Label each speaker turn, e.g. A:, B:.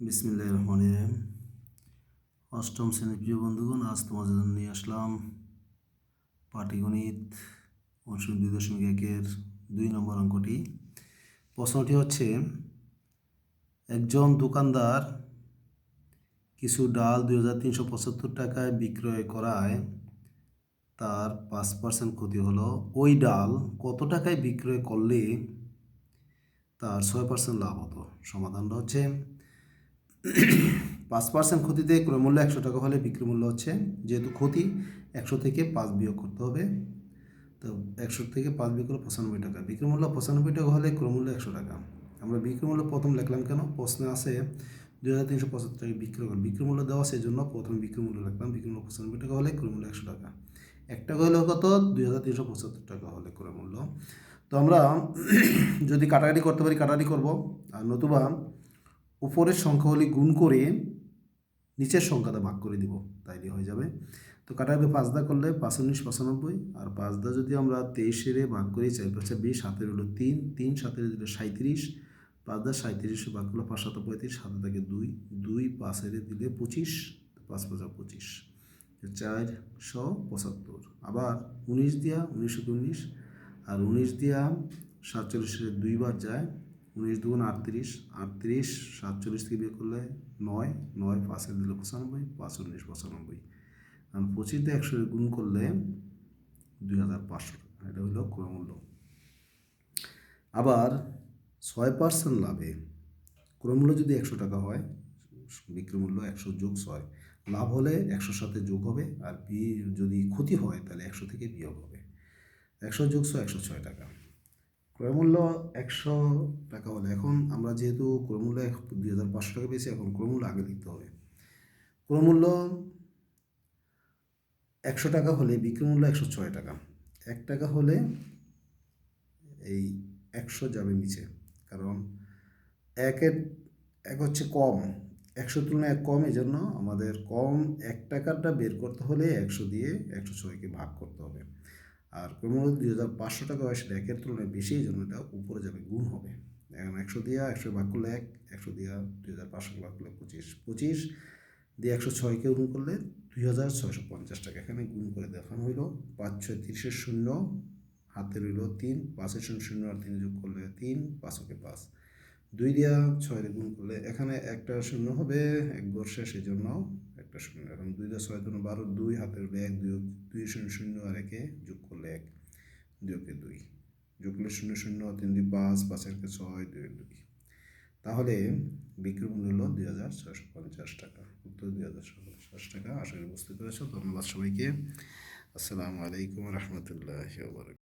A: বিসমিল্লাহ রহমান রহিম। অষ্টম শ্রেণির প্রিয় বন্ধুগণ, আজ তোমাদের জন্য নিয়ে আসলাম পাটিগণিত অনুশীলন দুই দশমিক একের দুই নম্বর অঙ্কটি। প্রশ্নটি হচ্ছে, একজন দোকানদার কিছু ডাল দুই হাজার তিনশো পঁচাত্তর টাকায় বিক্রয় করায় তার পাঁচ পার্সেন্ট ক্ষতি হলো। ওই ডাল কত টাকায় বিক্রয় করলে তার ছয় পার্সেন্ট লাভ হতো? সমাধানটা হচ্ছে পাঁচ পার্সেন্ট ক্ষতিতে ক্রয় মূল্য একশো টাকা হলে বিক্রি মূল্য হচ্ছে যেহেতু ক্ষতি, একশো থেকে পাঁচ বিয়োগ করতে হবে। তো একশো থেকে পাঁচ বিয়োগ করলে পঁচানব্বই টাকা, বিক্রি মূল্য পঁচানব্বই টাকা হলে ক্রয় মূল্য একশো টাকা। আমরা বিক্রি মূল্য প্রথম লিখলাম কেন? প্রশ্নে আছে দুই হাজার তিনশো পঁচাত্তর টাকা বিক্রি করলাম। বিক্রি মূল্য দেওয়া সেই জন্য প্রথমে বিক্রি মূল্য লিখলাম। বিক্রি মূল্য পঁচানব্বই টাকা হলে ক্রয় মূল্য একশো টাকা। এক টাকা হলে কত? দুই হাজার তিনশো পঁচাত্তর টাকা হলে ক্রয় মূল্য তো আমরা যদি কাটাকাটি করতে পারি, কাটাকাটি করব। আর নতুবা উপরের সংখ্যাগুলি গুণ করে নিচের সংখ্যাটা ভাগ করে দিব, তাইলে হয়ে যাবে। তো কাটাকাটি পাঁচ দা করলে পাঁচ উনিশ, পঁচানব্বই, আর পাঁচ দা যদি আমরা তেইশেরে ভাগ করি, চার পাঁচে বিশ হাতের হলো তিন তিন সাতের দিলে সাঁত্রিশ পাঁচ দা সাঁত্রিশে ভাগ করলে পাঁচ, সাত, পঁয়ত্রিশ হাতে থাকে দুই দুই পাঁচের দিলে পঁচিশ পাঁচ, পাঁচা পঁচিশ চারশো পঁচাত্তর। আবার উনিশ দিয়া উনিশশো উনিশ, আর উনিশ দিয়া সাতচল্লিশের দুইবার যায় উনিশ দুগুণ আটত্রিশ আটত্রিশ, সাতচল্লিশ থেকে বিয়ে করলে নয় নয় পাঁচের দিলে পঁচানব্বই, পাঁচ উনিশ পঁচানব্বই। আর পঁচিশ দিয়ে একশো গুণ করলে দুই হাজার পাঁচশো এটা হলো ক্রয়মূল্য আবার ছয় পার্সেন্ট লাভে ক্রয়মূল্য যদি একশো টাকা হয় বিক্রি মূল্য একশো যোগ ছয়। লাভ হলে একশোর সাথে যোগ হবে আর বি যদি ক্ষতি হয়, তাহলে একশো থেকে বিয়োগ হবে। একশো যোগ ছয়, একশো ছয় টাকা। ক্রয়মূল্য একশো টাকা হলে। এখন আমরা যেহেতু ক্রয়মূল্য দুই হাজার পাঁচশো টাকা পেয়েছি, এখন ক্রয়মূল্য আগে লিখতে হবে। ক্রয়মূল্য একশো টাকা হলে বিক্রি মূল্য একশো ছয় টাকা। এক টাকা হলে এই একশো যাবে নিচে। কারণ একের, এক হচ্ছে কম। একশো তুলনায় এক কম এই জন্য আমাদের কম এক টাকাটা বের করতে হলে একশো দিয়ে একশো ছয়কে ভাগ করতে হবে। আর ক্রমমূল্য দুই হাজার পাঁচশো টাকা হয় একের তুলনায় বেশি এই জন্য এটা উপরে যাবে গুণ হবে। এখন একশো দিয়া একশো ভাগ করলে এক, একশো দিয়া দুই হাজার পাঁচশো ভাগ করলে পঁচিশ পঁচিশ দিয়ে একশো ছয়কে গুণ করলে দুই হাজার ছয়শো পঞ্চাশ টাকা। এখানে গুণ করে দেখানো হইল পাঁচ ছয় তিরিশের শূন্য হাতে রইল তিন, পাঁচের শূন্য শূন্য আর তিন যোগ করলে তিন পাঁচকে পাঁচ। দুই দিয়া ছয় গুণ করলে এখানে একটা শূন্য হবে, এক বর্ষে সেই জন্য একটা শূন্য এখন দুই দশ ছয় দুনো বারো দুই হাতের ব্যাগ এক দুই দুই শূন্য শূন্য আর একে যোগ করলে এক, দুই ওকে দুই। যোগ করলে শূন্য শূন্য তিন দুই পাঁচ পাঁচের কে ছয়, দুই দুই। তাহলে বিক্রি মূল্য দুই হাজার ছয়শো পঞ্চাশ টাকা। উত্তর দুই হাজার ছশো পঞ্চাশ টাকা। আশা করি বুঝতে পেরেছ। ধন্যবাদ সবাইকে। আসসালামু আলাইকুম রহমতুল্লাহ